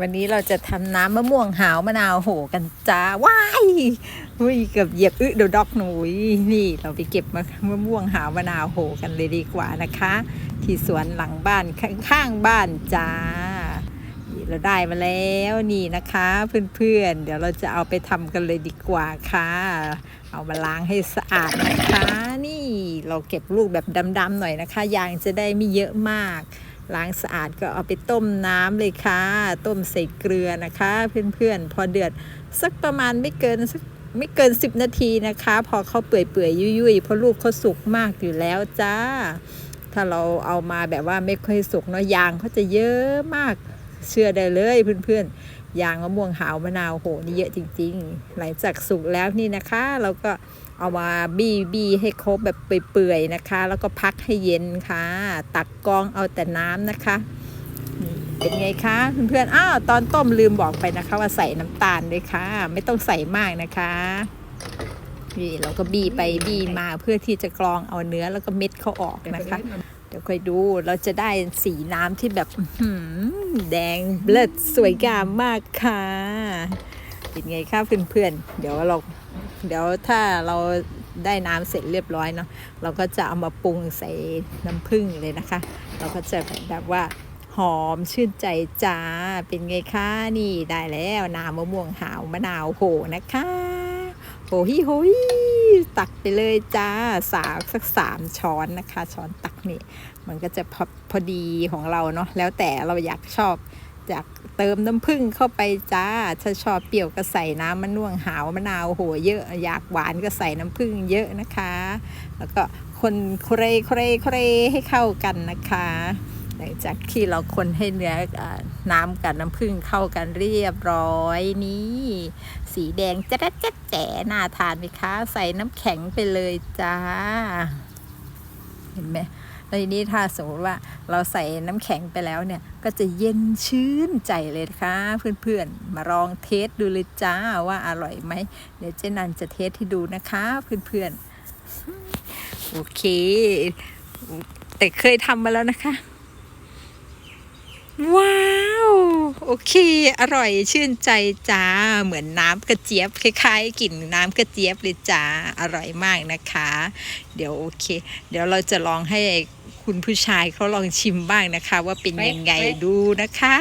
วันนี้เราจะทำน้ำมะม่วงหาวมะนาวโหกันจ้าว้ายอุ้ยเกือบเหยียบอึเดยวดอกหนูยนี่เราไปเก็บมะมะม่วงหาวมะนาวโหกันเลยดีกว่านะคะ ที่สวนหลังบ้านข้างๆบ้านจ้าเราได้มาแล้วนี่นะคะเพื่อนๆ เดี๋ยวเราจะเอาไปทำกันเลยดีกว่าค่ะ เอามาล้างให้สะอาดนะคะ นี่เราเก็บลูกแบบดำๆหน่อยนะคะ ยางจะได้ไม่เยอะมาก ล้างสะอาดก็เอาไปต้มน้ำเลยค่ะ ต้มใส่เกลือนะคะ เพื่อนๆ พอเดือดสักประมาณไม่เกินสักไม่เกิน 10 นาทีนะคะ พอเขาเปื่อยๆ ยุ่ยๆ เพราะลูกเขาสุกมากอยู่แล้วจ้า ถ้าเราเอามาแบบว่าไม่ค่อยสุกเนาะยางเขาจะเยอะมาก เชื่อได้เลยเพื่อนๆยางมะม่วงหาวมะนาวโหนี่เยอะจริง ๆ หลังจากสุกแล้วนี่นะคะ เราก็เอามาบี้บี้ให้ครบแบบเปื่อยๆนะคะ แล้วก็พักให้เย็นค่ะ ตักกองเอาแต่น้ำนะคะเป็นไงคะเพื่อนๆอ้าวตอนต้มลืมบอกไปนะคะ ว่าใส่น้ำตาลเลยค่ะ ไม่ต้องใส่มากนะคะนี่เราก็บี้ไปบี้มาเพื่อที่จะกรองเอาเนื้อแล้วก็เม็ดเขาออกนะคะ ดี๋ยวค่อยดูเราจะได้สีน้ำที่แบบแดงเลิศสวยงามมากค่ะเป็นไงคะเพื่อนๆเดี๋ยวเราเดี๋ยวถ้าเราได้น้ำเสร็จเรียบร้อยเนาะเราก็จะเอามาปรุงใส่น้ำผึ้งเลยนะคะ เราก็จะแบบว่าหอมชื่นใจจ้าเป็นไงคะนี่ได้แล้วน้ำมะม่วงหาวมะนาวโหนะคะ โหฮิโหย ตักไปเลยจ้าสาวสักสามช้อนนะคะ ช้อนตักนี่ มันก็จะพอพอดีของเราเนาะแล้วแต่เราอยากชอบอยากเติมน้ำผึ้งเข้าไปจ้าถ้าชอบเปรี้ยวก็ใส่น้ำมะน่วงหาวมะนาวโหเยอะ อยากหวานก็ใส่น้ำผึ้งเยอะนะคะ แล้วก็คนเครเครเครให้เข้ากันนะคะ หลังจากที่เราคนให้เนื้อน้ำกับน้ำผึ้งเข้ากันเรียบร้อยนี่ สีแดงจะแจ๊ดจ๊ดแจ๋น่าทานไหมคะ ใส่น้ำแข็งไปเลยจ้า เห็นไหมแล้วทีนี้ถ้าสมมติว่าเราใส่น้ำแข็งไปแล้วเนี่ย ก็จะเย็นชื่นใจเลยนะคะเพื่อนๆ มาลองเทสดูเลยจ้าว่าอร่อยไหมเดี๋ยวเจนันจะเทสให้ดูนะคะเพื่อนๆ โอเคแต่เคยทำมาแล้วนะคะ ว้าว โอเค อร่อยชื่นใจจ้า เหมือนน้ำกระเจี๊ยบคล้ายๆกลิ่นน้ำกระเจี๊ยบเลยจ้า อร่อยมากนะคะ เดี๋ยวโอเค เดี๋ยวเราจะลองให้คุณผู้ชายเขาลองชิมบ้างนะคะ ว่าเป็นยังไงดูนะคะ